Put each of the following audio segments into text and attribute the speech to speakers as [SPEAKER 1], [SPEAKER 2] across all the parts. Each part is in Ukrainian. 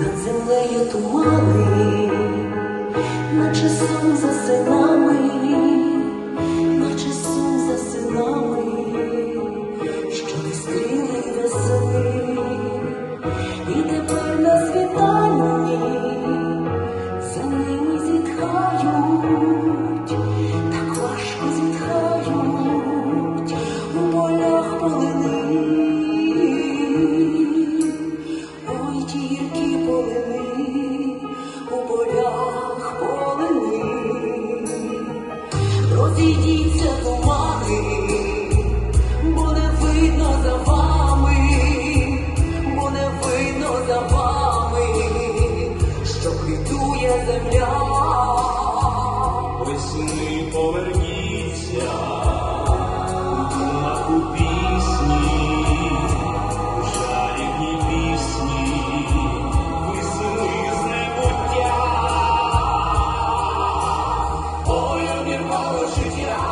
[SPEAKER 1] над землею тумани, наче сон засинає. за вами, що квітує земля,
[SPEAKER 2] весни поверніться у думаку пісні, у жарівні пісні, весни з небуття, ой, обірвало життя.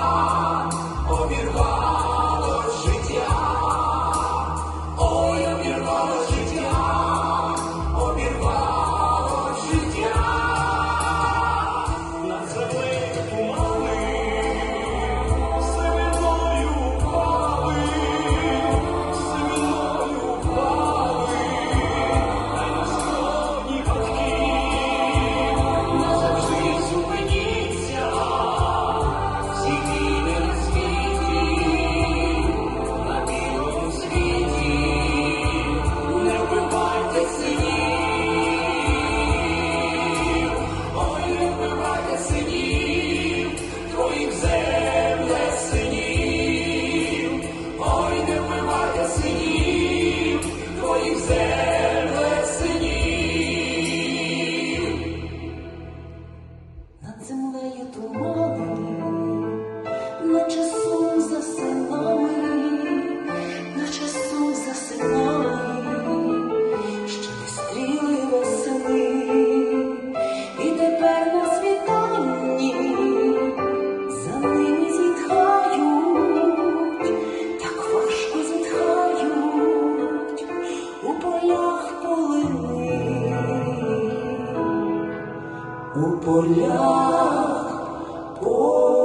[SPEAKER 1] полях. По...